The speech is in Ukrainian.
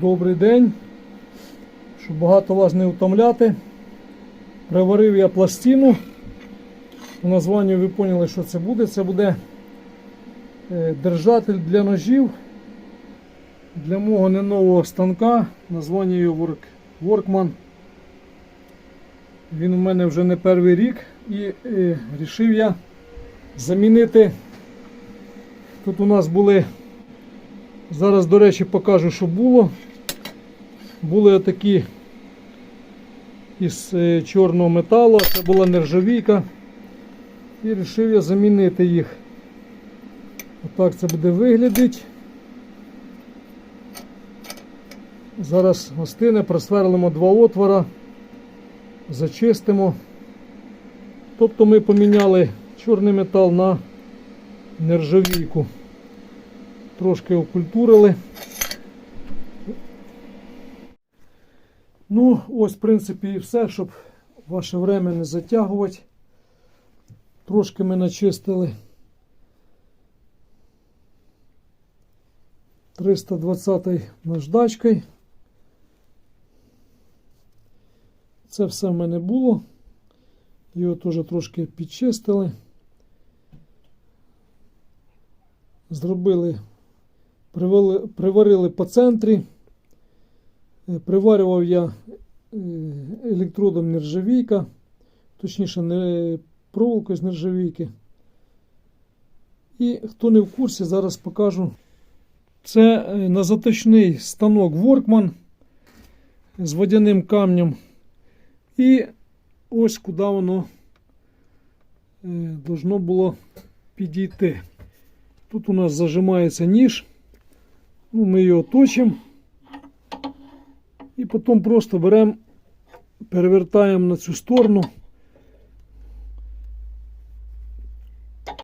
Добрий день. Щоб багато вас не втомляти. Приварив я пластину. По названню ви поняли, що це буде. Це буде е, держатель для ножів для мого не нового станка. Названня його Work, Workman. Він у мене вже не перший рік і е, рішив я замінити. Тут у нас були Зараз, до речі, покажу, що було. Були отакі із е, чорного металу, це була нержавійка. І вирішив я замінити їх. Отак це буде виглядати. Зараз гостине, просверлимо два отвора, зачистимо. Тобто ми поміняли чорний метал на нержавійку трошки окультурили. Ну, ось, в принципі, і все, щоб ваше время не затягувати. Трошки ми начистили 320 наждачкою. Це все в мене було. Його теж трошки підчистили. Зробили Привели, приварили по центрі. Е, Приварював я е, електродом нержавійка, точніше, не проволокою з нержавійки. І хто не в курсі, зараз покажу. Це е, на заточний станок Workman з водяним камнем. І ось куди воно должно було підійти. Тут у нас зажимається ніж. Ну, ми його точимо. І потім просто беремо, перевертаємо на цю сторону.